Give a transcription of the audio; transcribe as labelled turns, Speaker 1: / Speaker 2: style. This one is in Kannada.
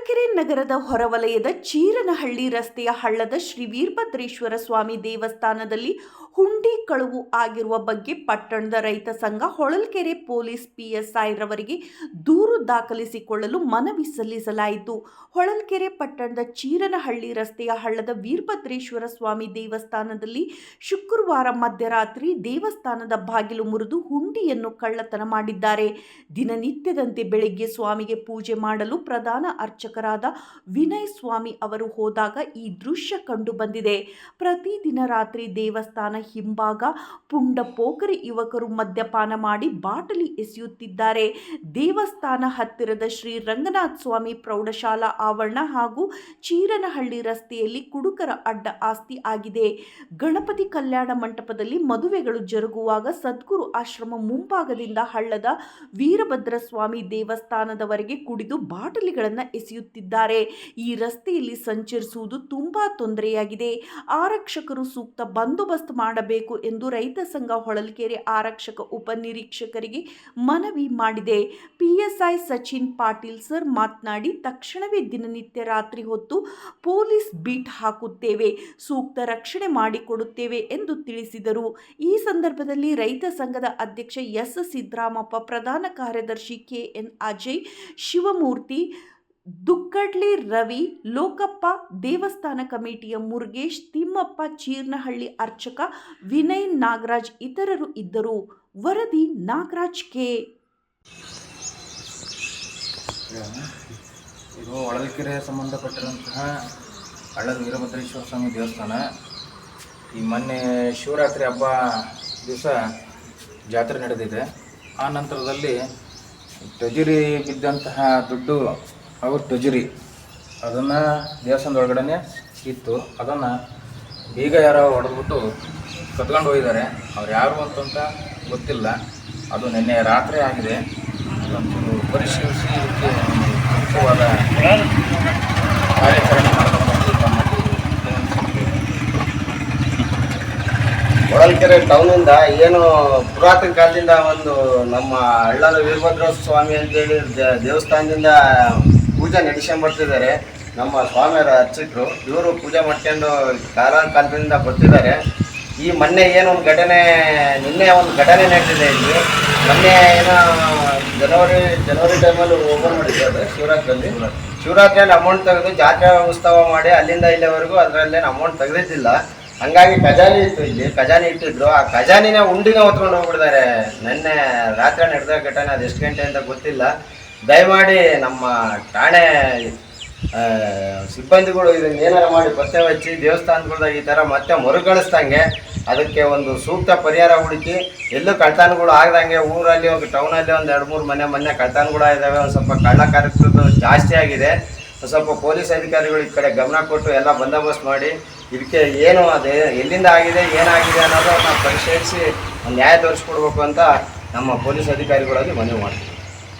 Speaker 1: ಹೊಳಲ್ಕೆರೆ ನಗರದ ಹೊರವಲಯದ ಚೀರನಹಳ್ಳಿ ರಸ್ತೆಯ ಹಳ್ಳದ ಶ್ರೀ ವೀರಭದ್ರೇಶ್ವರ ಸ್ವಾಮಿ ದೇವಸ್ಥಾನದಲ್ಲಿ ಹುಂಡಿ ಕಳುವು ಆಗಿರುವ ಬಗ್ಗೆ ಪಟ್ಟಣದ ರೈತ ಸಂಘ ಹೊಳಲ್ಕೆರೆ ಪೊಲೀಸ್ ಪಿಎಸ್ಐ ರವರಿಗೆ ದೂರು ದಾಖಲಿಸಿಕೊಳ್ಳಲು ಮನವಿ ಸಲ್ಲಿಸಲಾಯಿತು. ಹೊಳಲ್ಕೆರೆ ಪಟ್ಟಣದ ಚೀರನಹಳ್ಳಿ ರಸ್ತೆಯ ಹಳ್ಳದ ವೀರಭದ್ರೇಶ್ವರ ಸ್ವಾಮಿ ದೇವಸ್ಥಾನದಲ್ಲಿ ಶುಕ್ರವಾರ ಮಧ್ಯರಾತ್ರಿ ದೇವಸ್ಥಾನದ ಬಾಗಿಲು ಮುರಿದು ಹುಂಡಿಯನ್ನು ಕಳ್ಳತನ ಮಾಡಿದ್ದಾರೆ. ದಿನನಿತ್ಯದಂತೆ ಬೆಳಗ್ಗೆ ಸ್ವಾಮಿಗೆ ಪೂಜೆ ಮಾಡಲು ಪ್ರಧಾನ ಅರ್ಚಕರಾದ ವಿನಯ್ ಸ್ವಾಮಿ ಅವರು ಹೋದಾಗ ಈ ದೃಶ್ಯ ಕಂಡು ಬಂದಿದೆ. ಪ್ರತಿದಿನ ರಾತ್ರಿ ದೇವಸ್ಥಾನ ಹಿಂಭಾಗ ಪುಂಡ ಪೋಖರಿ ಯುವಕರು ಮದ್ಯಪಾನ ಮಾಡಿ ಬಾಟಲಿ ಎಸೆಯುತ್ತಿದ್ದಾರೆ. ದೇವಸ್ಥಾನ ಹತ್ತಿರದ ಶ್ರೀ ರಂಗನಾಥ ಸ್ವಾಮಿ ಪ್ರೌಢಶಾಲಾ ಆವರಣ ಹಾಗೂ ಚೀರನಹಳ್ಳಿ ರಸ್ತೆಯಲ್ಲಿ ಕುಡುಕರ ಅಡ್ಡ ಆಸ್ತಿ ಆಗಿದೆ. ಗಣಪತಿ ಕಲ್ಯಾಣ ಮಂಟಪದಲ್ಲಿ ಮದುವೆಗಳು ಜರುಗುವಾಗ ಸದ್ಗುರು ಆಶ್ರಮ ಮುಂಭಾಗದಿಂದ ಹಳ್ಳದ ವೀರಭದ್ರ ಸ್ವಾಮಿ ದೇವಸ್ಥಾನದವರೆಗೆ ಕುಡಿದು ಬಾಟಲಿಗಳನ್ನು ಎಸೆಯುತ್ತಿದ್ದಾರೆ ಈ ರಸ್ತೆಯಲ್ಲಿ ಸಂಚರಿಸುವುದು ತುಂಬಾ ತೊಂದರೆಯಾಗಿದೆ. ಆರಕ್ಷಕರು ಸೂಕ್ತ ಬಂದೋಬಸ್ತ್ ಮಾಡಬೇಕು ಎಂದು ರೈತ ಸಂಘ ಹೊಳಲ್ಕೆರೆ ಆರಕ್ಷಕ ಉಪನಿರೀಕ್ಷಕರಿಗೆ ಮನವಿ ಮಾಡಿದೆ. ಪಿಎಸ್ಐ ಸಚಿನ್ ಪಾಟೀಲ್ ಸರ್ ಮಾತನಾಡಿ, ತಕ್ಷಣವೇ ದಿನನಿತ್ಯ ರಾತ್ರಿ ಹೊತ್ತು ಪೊಲೀಸ್ ಬೀಟ್ ಹಾಕುತ್ತೇವೆ, ಸೂಕ್ತ ರಕ್ಷಣೆ ಮಾಡಿಕೊಡುತ್ತೇವೆ ಎಂದು ತಿಳಿಸಿದರು. ಈ ಸಂದರ್ಭದಲ್ಲಿ ರೈತ ಸಂಘದ ಅಧ್ಯಕ್ಷ ಎಸ್. ಸಿದ್ದರಾಮಪ್ಪ, ಪ್ರಧಾನ ಕಾರ್ಯದರ್ಶಿ ಕೆ. ಎನ್. ಅಜಯ್, ಶಿವಮೂರ್ತಿ ದುಕ್ಕಡ್ಲಿ ರವಿ ಲೋಕಪ್ಪ ದೇವಸ್ಥಾನ ಕಮಿಟಿಯ ಮುರುಗೇಶ್, ತಿಮ್ಮಪ್ಪ ಚೀರ್ನಹಳ್ಳಿ ಅರ್ಚಕ ವಿನಯ್ ನಾಗರಾಜ್ ಇತರರು ಇದ್ದರು. ವರದಿ ನಾಗರಾಜ್ ಕೆ.
Speaker 2: ಇದು ಹೊಳಲ್ಕೆರೆ ಸಂಬಂಧಪಟ್ಟಿರುವಂತಹ ಹಳ್ಳದ ವೀರಭದ್ರೇಶ್ವರ ಸ್ವಾಮಿ ದೇವಸ್ಥಾನ. ಈ ಮೊನ್ನೆ ಶಿವರಾತ್ರಿ ಹಬ್ಬ ದಿವಸ ಜಾತ್ರೆ ನಡೆದಿದೆ. ಆ ನಂತರದಲ್ಲಿ ಟಜರಿ ಬಿದ್ದಂತಹ ದುಡ್ಡು ಅವ್ರ ಟಜರಿ ಅದನ್ನು ದೇವಸ್ಥಾನದ ಒಳಗಡೆ ಇತ್ತು. ಅದನ್ನು ಬೀಗ ಯಾರೋ ಹೊಡೆದ್ಬಿಟ್ಟು ಕತ್ಕೊಂಡು ಹೋಗಿದ್ದಾರೆ. ಅವ್ರು ಯಾರು ಅಂತಂತ ಗೊತ್ತಿಲ್ಲ. ಅದು ನಿನ್ನೆ ರಾತ್ರಿ ಆಗಿದೆ. ಅದೊಂದು ಪರಿಶೀಲಿಸಿ ಇದಕ್ಕೆ ಸೂಕ್ತವಾದ ಕಾರ್ಯಾಚರಣೆ.
Speaker 3: ಹೊಳಲ್ಕೆರೆ ಟೌನಿಂದ ಏನು ಪುರಾತನ ಕಾಲದಿಂದ ಒಂದು ನಮ್ಮ ಹಳ್ಳದ ವೀರಭದ್ರ ಸ್ವಾಮಿ ಅಂತೇಳಿ ದೇವಸ್ಥಾನದಿಂದ ಪೂಜೆ ನಡೆಸ್ಕೊಂಡು ಬರ್ತಿದ್ದಾರೆ. ನಮ್ಮ ಸ್ವಾಮಿಯರ ಅರ್ಚಕರು ಇವರು ಪೂಜೆ ಮಾಡ್ಕೊಂಡು ಕಾಲ ಕಾಲದಿಂದ ಬರ್ತಿದ್ದಾರೆ. ಈ ಮೊನ್ನೆ ಏನು ಒಂದು ಘಟನೆ, ನಿನ್ನೆ ಒಂದು ಘಟನೆ ನಡೆದಿದೆ ಇಲ್ಲಿ. ಮೊನ್ನೆ ಏನೋ ಜನವರಿ ಜನವರಿ ಟೈಮಲ್ಲಿ ಓಪನ್ ಮಾಡಿದ್ದಾರೆ ಶಿವರಾತ್ರಿಯಲ್ಲಿ. ಶಿವರಾತ್ರಿಯಲ್ಲಿ ಅಮೌಂಟ್ ತೆಗೆದು ಜಾತ್ರೆ ಉತ್ಸವ ಮಾಡಿ ಅಲ್ಲಿಂದ ಇಲ್ಲಿವರೆಗೂ ಅದರಲ್ಲೇನು ಅಮೌಂಟ್ ತೆಗೆದಿದ್ದಿಲ್ಲ. ಹಂಗಾಗಿ ಖಜಾನೆ ಇತ್ತು ಇಲ್ಲಿ. ಖಜಾನೆ ಇಟ್ಟಿದ್ರು. ಆ ಖಜಾನಿನ ಉಂಡಿನ ಹೊತ್ಕೊಂಡು ಹೋಗ್ಬಿಡ್ತಾರೆ ನಿನ್ನೆ ರಾತ್ರಿ ನಡೆದ ಘಟನೆ ಅದು ಎಷ್ಟು ಗಂಟೆ ಅಂತ ಗೊತ್ತಿಲ್ಲ. ದಯಮಾಡಿ ನಮ್ಮ ಠಾಣೆ ಸಿಬ್ಬಂದಿಗಳು ಇದನ್ನ ಏನಾರ ಮಾಡಿ ಪತ್ತೆ ಹಚ್ಚಿ, ದೇವಸ್ಥಾನಗಳ್ದಾಗ ಈ ಥರ ಮತ್ತೆ ಮರುಕಳಿಸ್ದಂಗೆ ಅದಕ್ಕೆ ಒಂದು ಸೂಕ್ತ ಪರಿಹಾರ ಹುಡುಕಿ, ಎಲ್ಲೂ ಕಳ್ತಾನಗಳು ಆಗ್ದಂಗೆ ಊರಲ್ಲಿ ಒಂದು ಟೌನಲ್ಲಿ ಒಂದು ಎರಡು ಮೂರು ಮನೆ ಮನೆ ಕಳ್ತಾನಗಳು ಇದ್ದಾವೆ ಒಂದು ಸ್ವಲ್ಪ ಕಳ್ಳ ಕಾರ್ಯಕ್ರಮ ಜಾಸ್ತಿ ಆಗಿದೆ. ಸ್ವಲ್ಪ ಪೊಲೀಸ್ ಅಧಿಕಾರಿಗಳು ಈ ಕಡೆ ಗಮನ ಕೊಟ್ಟು ಎಲ್ಲ ಬಂದೋಬಸ್ತ್ ಮಾಡಿ, ಇದಕ್ಕೆ ಏನು ಅದೇ ಎಲ್ಲಿಂದ ಆಗಿದೆ, ಏನಾಗಿದೆ ಅನ್ನೋದನ್ನ ಪರಿಶೀಲಿಸಿ ನ್ಯಾಯ ತೋರಿಸ್ಕೊಡ್ಬೇಕು ಅಂತ ನಮ್ಮ ಪೊಲೀಸ್ ಅಧಿಕಾರಿಗಳಲ್ಲಿ ಮನವಿ ಮಾಡ್ತೀವಿ.